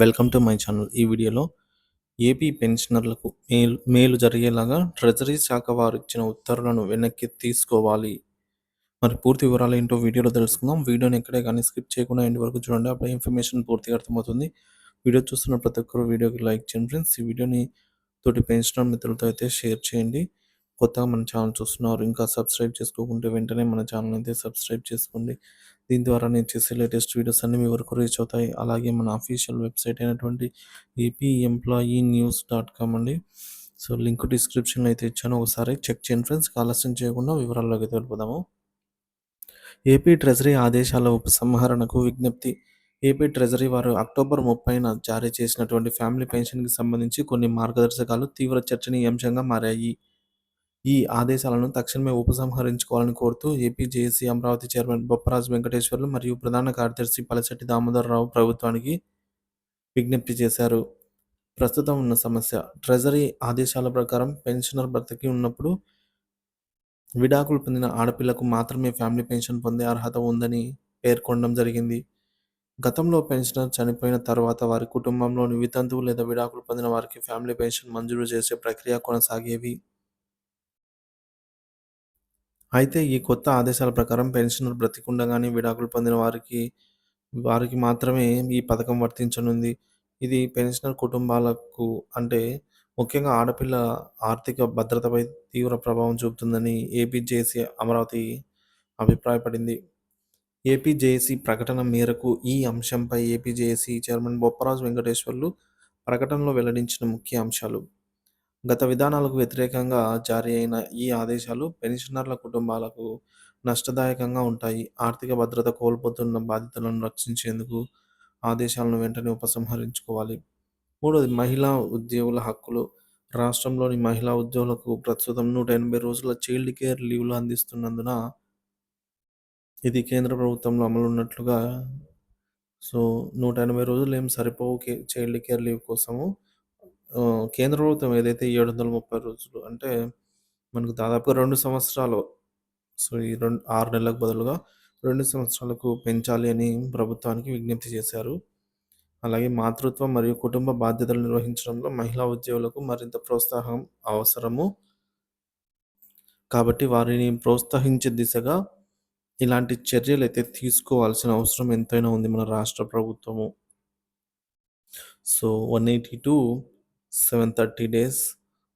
Welcome to my channel. ఈ వీడియోలో AP పెన్షనర్లకు మేలు మేలు జరిగేలాగా ట్రెజరీ శాఖ వారు ఇచ్చిన ఉత్తర్వులను వెనక్కి తీసుకోవాలి. మరి పూర్తి వివరాలు ఏంటో వీడియోలో తెలుసుకుందాం. వీడియోని ఎక్కడే కానీ స్కిప్ చేయకుండా ఎండ్ వరకు చూడండి. అప్పుడు ఇన్ఫర్మేషన్ పూర్తిగా అర్థమవుతుంది. వీడియో చూస్తున్న ప్రతి ఒక్కరు వీడియోకి లైక్ చేయండి ఫ్రెండ్స్. ఈ వీడియోని తోటి పెన్షనర్ మిత్రులతో అయితే షేర్ చేయండి. కొత్తగా మన ఛానల్ చూస్తున్నారు ఇంకా సబ్స్క్రైబ్ చేసుకోకుంటే వెంటనే మన ఛానల్ అయితే సబ్స్క్రైబ్ చేసుకోండి. దీని ద్వారా నేను చేసే లేటెస్ట్ వీడియోస్ అన్ని మీ వరకు రీచ్ అవుతాయి. అలాగే మన అఫీషియల్ వెబ్సైట్ అయినటువంటి AP employee news dot com అండి. సో లింక్ డిస్క్రిప్షన్లో అయితే ఇచ్చాను. ఒకసారి చెక్ చేయండి ఫ్రెండ్స్. ఆలస్యం చేయకుండా వివరాల్లోకి తెలుపుదాము ఏపీ ట్రెజరీ ఆదేశాల ఉపసంహరణకు విజ్ఞప్తి. ఏపీ ట్రెజరీ వారు అక్టోబర్ ముప్పైన జారీ చేసినటువంటి ఫ్యామిలీ పెన్షన్కి సంబంధించి కొన్ని మార్గదర్శకాలు తీవ్ర చర్చనీయాంశంగా మారాయి. ఈ ఆదేశాలను తక్షణమే ఉపసంహరించుకోవాలని కోరుతూ AP JAC Amaravati chairman Bopparaju Venkateswarlu మరియు ప్రధాన కార్యదర్శి పలశెట్టి దామోదరరావు ప్రభుత్వానికి విజ్ఞప్తి చేశారు. ప్రస్తుతం ఉన్న సమస్య ట్రెజరీ ఆదేశాల ప్రకారం పెన్షనర్ భర్తకి ఉన్నప్పుడు విడాకులు పొందిన ఆడపిల్లకు మాత్రమే ఫ్యామిలీ పెన్షన్ పొందే అర్హత ఉందని పేర్కొనడం జరిగింది. గతంలో పెన్షనర్ చనిపోయిన తర్వాత వారి కుటుంబంలోని వితంతువు లేదా విడాకులు పొందిన వారికి ఫ్యామిలీ పెన్షన్ మంజూరు చేసే ప్రక్రియ కొనసాగేవి. అయితే ఈ కొత్త ఆదేశాల ప్రకారం పెన్షనర్ బ్రతికుండగానే విడాకులు పొందిన వారికి వారికి మాత్రమే ఈ పథకం వర్తించనుంది. ఇది పెన్షనర్ కుటుంబాలకు అంటే ముఖ్యంగా ఆడపిల్ల ఆర్థిక భద్రతపై తీవ్ర ప్రభావం చూపుతుందని ఏపీజేసీ అమరావతి అభిప్రాయపడింది. ఏపీజేఏసీ ప్రకటన మేరకు ఈ అంశంపై ఏపీజేఏసీ చైర్మన్ బొప్పరాజు వెంకటేశ్వర్లు ప్రకటనలో వెల్లడించిన ముఖ్య అంశాలు. గత విధానాలకు వ్యతిరేకంగా జారీ అయిన ఈ ఆదేశాలు పెన్షనర్ల కుటుంబాలకు నష్టదాయకంగా ఉంటాయి. ఆర్థిక భద్రత కోల్పోతున్న బాధితులను రక్షించేందుకు ఆదేశాలను వెంటనే ఉపసంహరించుకోవాలి. మూడవది మహిళా ఉద్యోగుల హక్కులు. రాష్ట్రంలోని మహిళా ఉద్యోగులకు ప్రస్తుతం నూట ఎనభై రోజుల చైల్డ్ కేర్ లీవ్లు అందిస్తున్నందున ఇది కేంద్ర ప్రభుత్వంలో అమలు ఉన్నట్లుగా సో నూట ఎనభై రోజులు ఏం సరిపోవు కే చైల్డ్ కేర్ లీవ్ కోసము. కేంద్ర ప్రభుత్వం ఏదైతే ఏడు వందల ముప్పై రోజులు అంటే మనకు దాదాపుగా రెండు సంవత్సరాలు సో ఈ రెండు ఆరు నెలలకు బదులుగా రెండు సంవత్సరాలకు పెంచాలి అని ప్రభుత్వానికి విజ్ఞప్తి చేశారు. అలాగే మాతృత్వం మరియు కుటుంబ బాధ్యతలు నిర్వహించడంలో మహిళా ఉద్యోగులకు మరింత ప్రోత్సాహం అవసరము. కాబట్టి వారిని ప్రోత్సహించే దిశగా ఇలాంటి చర్యలు అయితే తీసుకోవాల్సిన అవసరం ఎంతైనా ఉంది మన రాష్ట్ర ప్రభుత్వము. So one eighty to seven thirty days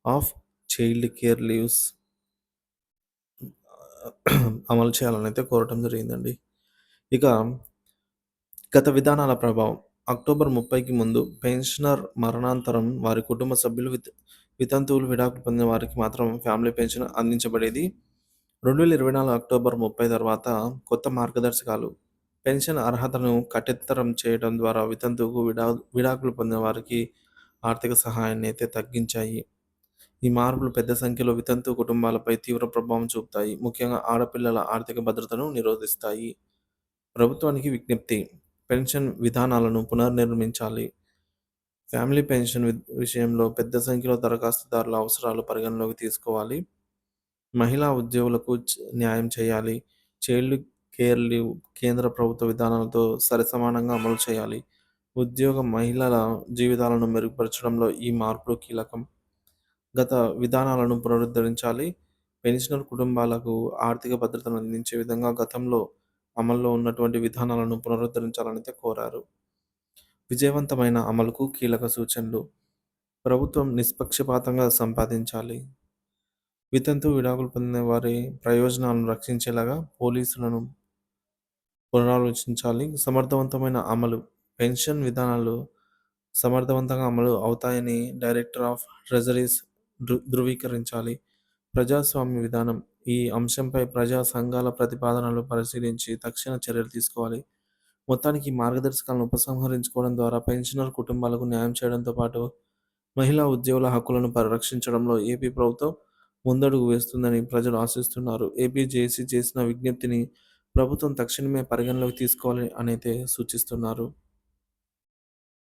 of child care leaves అమలు చేయాలని అయితే కోరటం జరిగిందండి. ఇక గత విధానాల ప్రభావం. అక్టోబర్ ముప్పైకి ముందు పెన్షనర్ మరణాంతరం వారి కుటుంబ సభ్యులు విత్ వితంతువులు విడాకులు పొందిన వారికి మాత్రం ఫ్యామిలీ పెన్షన్ అందించబడేది. రెండు వేల ఇరవై నాలుగు అక్టోబర్ ముప్పై తర్వాత కొత్త మార్గదర్శకాలు పెన్షన్ అర్హతను కఠితరం చేయడం ద్వారా వితంతువుకు విడా విడాకులు పొందిన వారికి ఆర్థిక సహాయాన్ని అయితే తగ్గించాయి. ఈ మార్పులు పెద్ద సంఖ్యలో వితంతు కుటుంబాలపై తీవ్ర ప్రభావం చూపుతాయి. ముఖ్యంగా ఆడపిల్లల ఆర్థిక భద్రతను నిరోధిస్తాయి. ప్రభుత్వానికి విజ్ఞప్తి పెన్షన్ విధానాలను పునర్నిర్మించాలి. ఫ్యామిలీ పెన్షన్ విషయంలో పెద్ద సంఖ్యలో దరఖాస్తుదారుల అవసరాలు పరిగణలోకి తీసుకోవాలి. మహిళా ఉద్యోగులకు న్యాయం చేయాలి. చైల్డ్ కేర్ లీవ్ కేంద్ర ప్రభుత్వ విధానాలతో సరిసమానంగా అమలు చేయాలి. ఉద్యోగ మహిళల జీవితాలను మెరుగుపరచడంలో ఈ మార్పులు కీలకం. గత విధానాలను పునరుద్ధరించాలి. పెన్షనర్ కుటుంబాలకు ఆర్థిక భద్రతను అందించే విధంగా గతంలో అమల్లో ఉన్నటువంటి విధానాలను పునరుద్ధరించాలని కోరారు. విజయవంతమైన అమలుకు కీలక సూచనలు. ప్రభుత్వం నిష్పక్షపాతంగా సంపాదించాలి. వితంతు విడాకులు పొందిన వారి ప్రయోజనాలను రక్షించేలాగా పోలీసులను పునరాలోచించాలి. సమర్థవంతమైన అమలు పెన్షన్ విధానాలు సమర్థవంతంగా అమలు అవుతాయని డైరెక్టర్ ఆఫ్ ట్రెజరీస్ ధృవీకరించాలి. ప్రజాస్వామ్య విధానం. ఈ అంశంపై ప్రజా సంఘాల ప్రతిపాదనలు పరిశీలించి తక్షణ చర్యలు తీసుకోవాలి. మొత్తానికి మార్గదర్శకాలను ఉపసంహరించుకోవడం ద్వారా పెన్షనర్ కుటుంబాలకు న్యాయం చేయడంతో పాటు మహిళా ఉద్యోగుల హక్కులను పరిరక్షించడంలో ఏపీ ప్రభుత్వం ముందడుగు వేస్తుందని ప్రజలు ఆశిస్తున్నారు. ఏపీ జేసీ చేసిన విజ్ఞప్తిని ప్రభుత్వం తక్షణమే పరిగణలోకి తీసుకోవాలి అనైతే సూచిస్తున్నారు.